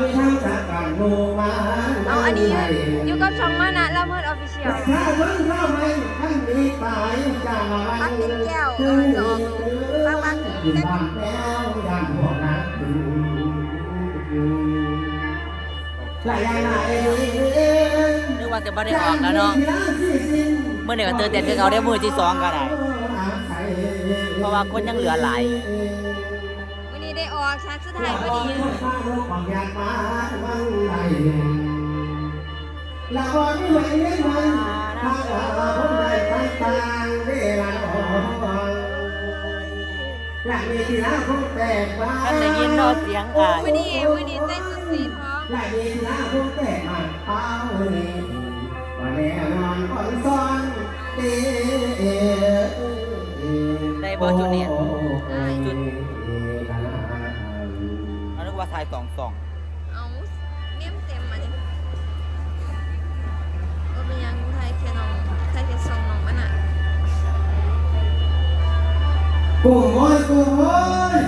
ไม่ทำจากการโลมาเอาอันนี้อยู่กับช่องมานะละเมิดออฟฟิเชียลถ้าชนเข้าไปท่านมีตายจากวันปักติดแก้วเอาไว้จะออกปักปักอยู่บ้านแป้วยันหัวนักหลายอย่างหลายนึกว่าจะไม่ได้ออกแล้วเนาะเมื่อไหร่ก็เตือนเต้นคือเขาได้มือที่สองก็ได้เพราะว่าคนยังเหลือหลายวันนี้ได้ อกฉากสุดท้ายพอดีละครไม่ไหวเล่นมันถ้าเราคนใดต่างเวลาออกหลังมีที่แล้วคงแตกบ้าท่านได้ยินเนาะเสียงอ่าวันนี้วันนี้ใส่สุดสีทองหลังมีที่แล้วคงแตกมาเป้าเลยว่าแน่นอนอ่อนซ้อนเด้อได้บ่จุดนานึกว่าทายสองสองเอาเมี่ยมเต็มมาดิก็เป็นยังไทยแค่น้องไทยแค่ซองน้องมันอะกูโอยกูโอย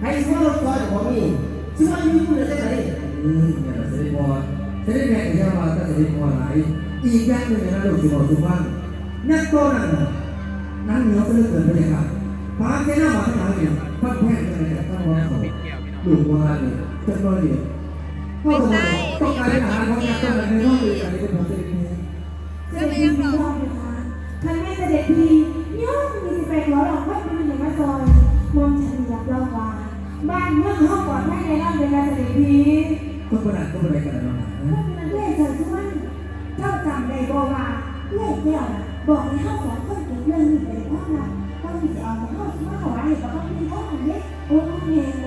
ใครซื้อรถก้อยของนี่ซื้อมาอยู่ที่ไหนจะไหนอืมอย่าเสด็จพอเสด็จแม่กับยามาก็เสด็จพอหลายอีกอย่างหนึ่งนะลูกสิบอกทุกบ้านนักโตนั่นน่ะนั่นเหนียวซะเหลือเกินไปเลยครับฟ้าแค่หน้าหวานหนาเนี่ยพักแพงเลยเนี่ยต้องมองเขาลูกว่าเนี่ยจนน้อยเนี่ยพ่อต้องต้องการอาหารของนักโตนั่นในห้องเรียนอะไรก็พอเสด็จเนี่ยเสด็จพี่รอบ บ้านเมืองเขาปลอดภัยในร่างเวลาเสด็จพี่ก็ประดับก็ประดับกันนะน้องหเมื่อเป็นเรื่องเธอทุกวันเจ้าจำได้บ่ว่าเรื่องเดียวน่ะบอกให้เขาสองคนเก็บเรื่องนี้ไปเพราะว่าต้องมีเอามาเขามาขอให้กับต้องมีเขาอย่างนี้โอ้ย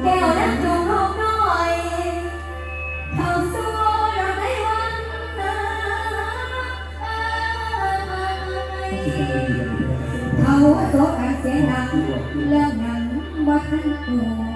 แก้วน้ำจงหอมน้อยเข้าสู่เราได้วันเขาโซกันเสียงดังเรื่องนั้นบ่ทันกูบ้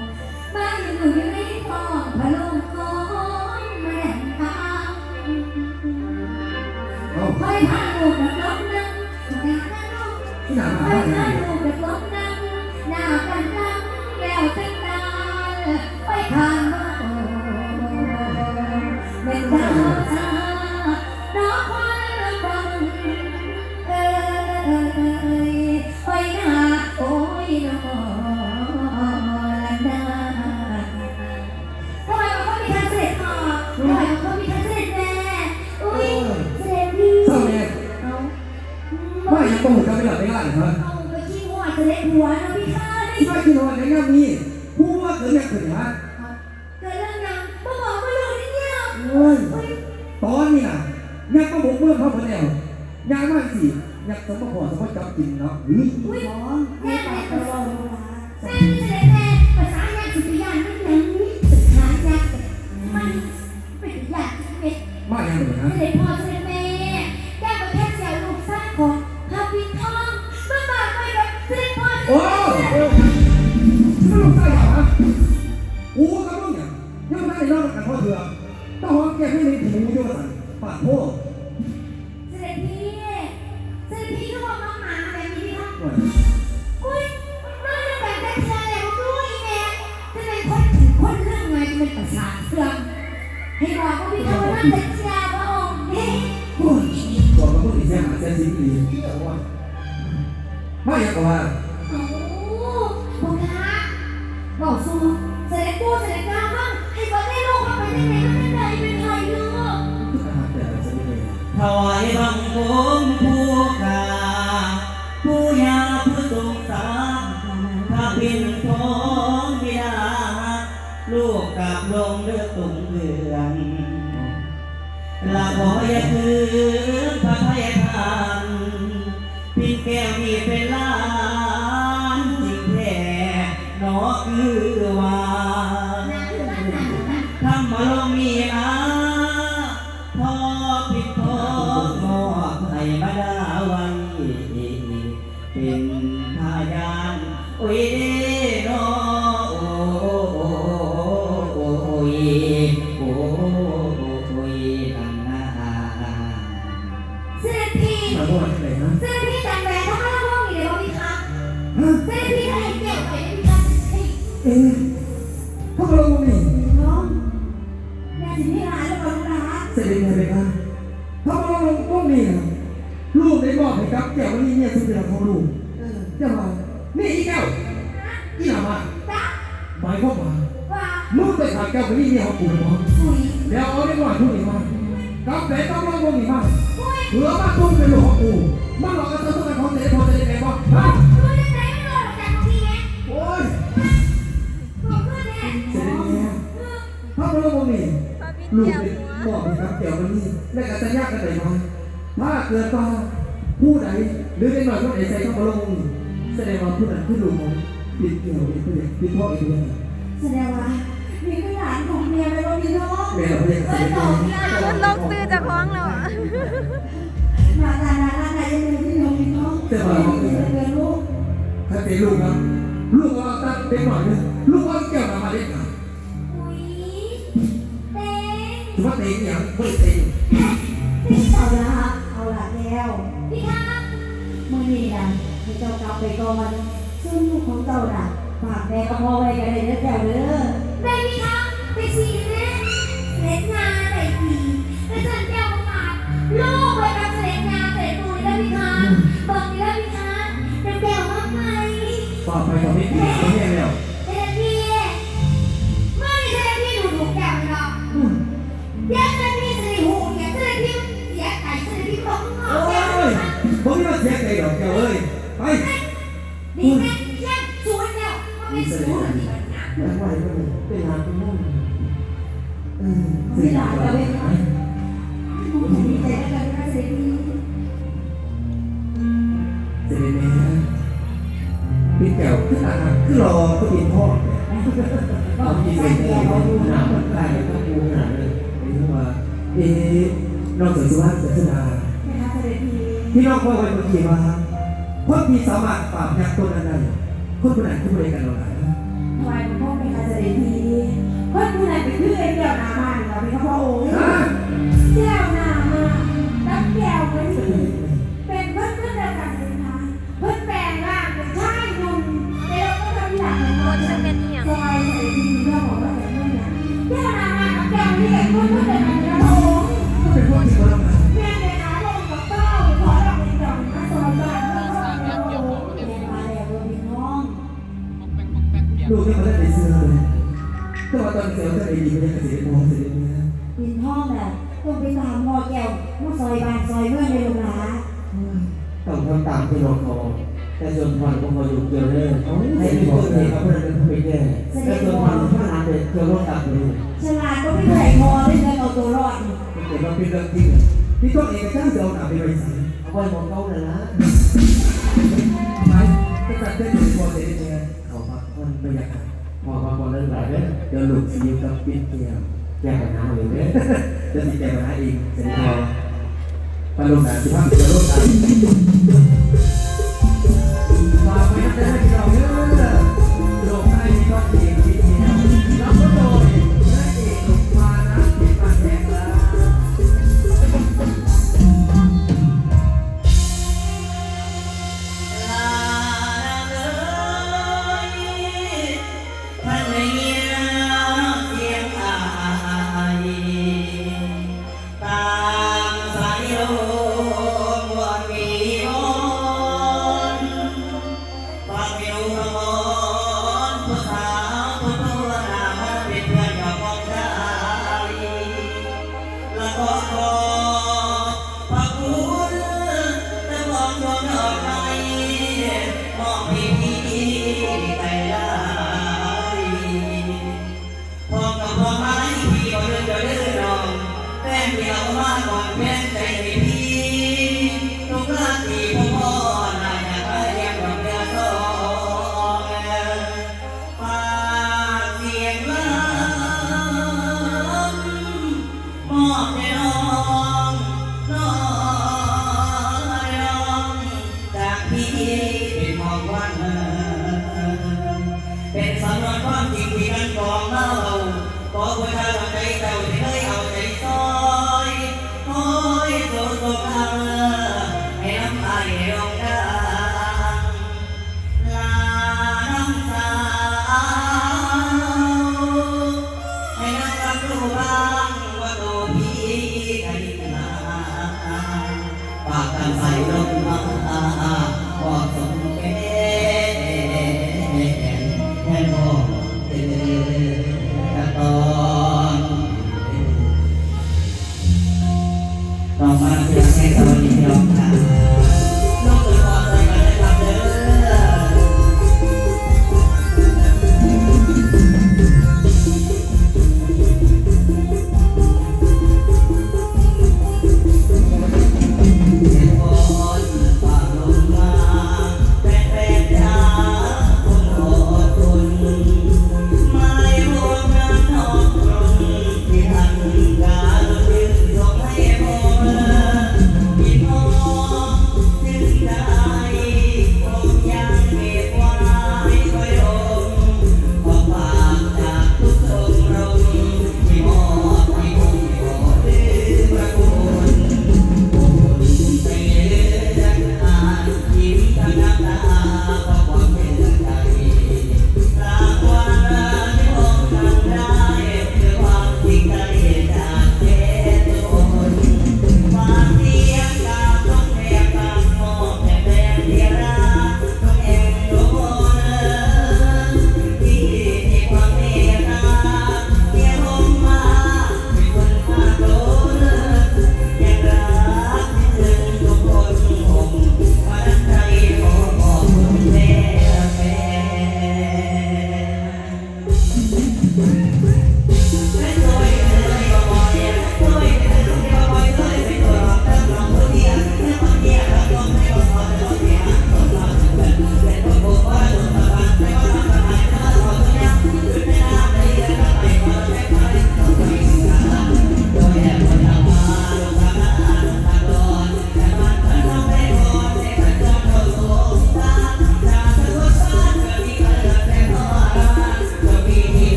ไม่หลับไม่ไหลเหรอเอาไปขี้หัวเสด็จหัวนะพี่ข้าดิที่ว่ากินวันในงานนี้ผู้ว่าเกิดแม่เกิดฮะเกิดเรื่องยังมาบอกมาเลยนี่เนี่ยเฮ้ยตอนนี้นะยักษ์มาบุกเมืองเขาพอแล้วยางมากสิยักษ์สมบัติสมบัติจับกินเนาะหรืออุ้ยแม่แม่ตลอดเวลาแม่นี่เสด็จแม่ภาษาญาติสิบยานไม่ยังสุดท้ายญาติมันเป็นญาติเป็นมาอย่างไรเสฮะ จะเป็นคนเรื่องไงเป็นประสาทเสื่อมให้บอกว่าพี่เขาว่าได้เชียร์พระองค์เฮ้โอ้ยบอกมาพูดอีกแค่หาเส้นสิ่งดีมาอย่างกว่าโอ้บอกค่ะบอกสู้เสด็จปู่เสด็จน้าบ้างให้บอกได้ลูกเขาไปได้ไหนก็ได้เป็นใครเนาะถวายบังคม ลงเลือกตุ่มเรืองลาบอยคือพระพยทานปิ่แก้วมีเป็นลานจริงแท่นอคือว่าทำมาลงมีอาพอพิดพองอกให้มาดาไว้เป็นพยานโอ้ย เราเนี่น้องแม่สิไม่หายแล้วก่อนนะคะเสด็จเลยไปบ้างพระบรมก็เนี่ยลูกได้บอกให้กับแก้ววันนี้เนี่ยสุดยอดของลูกเจ้ามานี่อีแก้วอีหนามาหมายความว่าลูกไปถามแก้ววันนี้เนี่ยเขาปู่หอเปล่แล้วเอาได้ว่าทุกอย่างมากับแต่ต้องรอวงอีกมาเหลือมาตัว วันนี้และกัสัญญากันไหนมาถ้าเกิดว่าผู้ใดหรือเป็นหน่อยผู้ใดใส่เข้ามาลงแสดงว่าผู้นั้นคือลูกของปิดเกี่ยวอีกผู้ใดปิดพ่ออีกผู้ใดแสดงว่ามีเป็นหลานของเมียไปว่ามีน้องแม่เราเรียกเอ้เสยด็จบแม่อกที่หลานมันลกซื้อจะคล้องแล้วอะมาตาหน้าหน้าไหนยังมีพี่น้องมีน้องเกิดลูกถ้าเป็นลูกนะลูกเราตั้งเป็นหน่อย อไปกับพี่ปีก็แย่แล้วเจ้าพี่ไม่ใช่พี่ดูถูกแก้วเหรอกเดี๋ยวเจ้าพี่จะได้หูเดี๋ยเจ้าพี่เสียใจเจ้าพี่บอกมึงโอ้เอาแก้วยผมไม่มาเสียใจหรอกแกเอ้ยไปดีไหมเชี่ยชวนแล้วไม่ชวนดีมันนะไม่ไหวแล้วเป็นหาเป็นมุ่งเออไม่หลายแล้วเว้ยผมดีใจแล้วกันนะเสรี รขึ้นรอก็กินพ่อเอาที่เสร็จแล้วเขาดูหนามันใกล้ก็ปูหนาเลยเรียกว่าเอ๊ะนอกจากสุภาพเสนานะคะเสรีพี่น้องพ่อไปเมื่อกี้ว่าคนที่สามารถปราบยักษ์ตัวนั้นได้คนคนไหนคนใดกันเราไหนทำไมคุณพ่อเป็นคาเสรีเพื่อนผู้นั้นเป็นเพื่อนเดียวนามาเราเป็นพ่อโอ้ยฮะเดียวนาำห เกี่ยวเอาให้ให้มีมีคคนนเห็เห็นนเขาเขาเพื่เป็นผู้ผู้ไม่ไม่แก่แก่ต่ส่วนผ่อนถ้านานเด็กเกี่ยวรถตับเลยฉลาดก็ไม่ไหลพอได้เงินเอาตัวรอดเกิดมาเป็นเรื่องจริงพี่ต้องเอกช่างจะเอาหนาไปไว้ใส่เอาไว้มองเขาเลยนะไหมก็จัดได้ถึงพอเสด็จเนี่ยเขาพักผ่อนบรรยากาศพอพอพอเรื่องหลายเรื่องเดี๋ยวลูกจะอยู่กับปิ๊กเกียวแก้ปัญหาเลยเนี่ยจะติดใจปัญหาเองเสร็จพอไปลงหนาสิพักจะลงหนา เป็นของขวันเป็นสำนวนความจริงที่กันกองเล่าขอประชาชนใจเ Amen.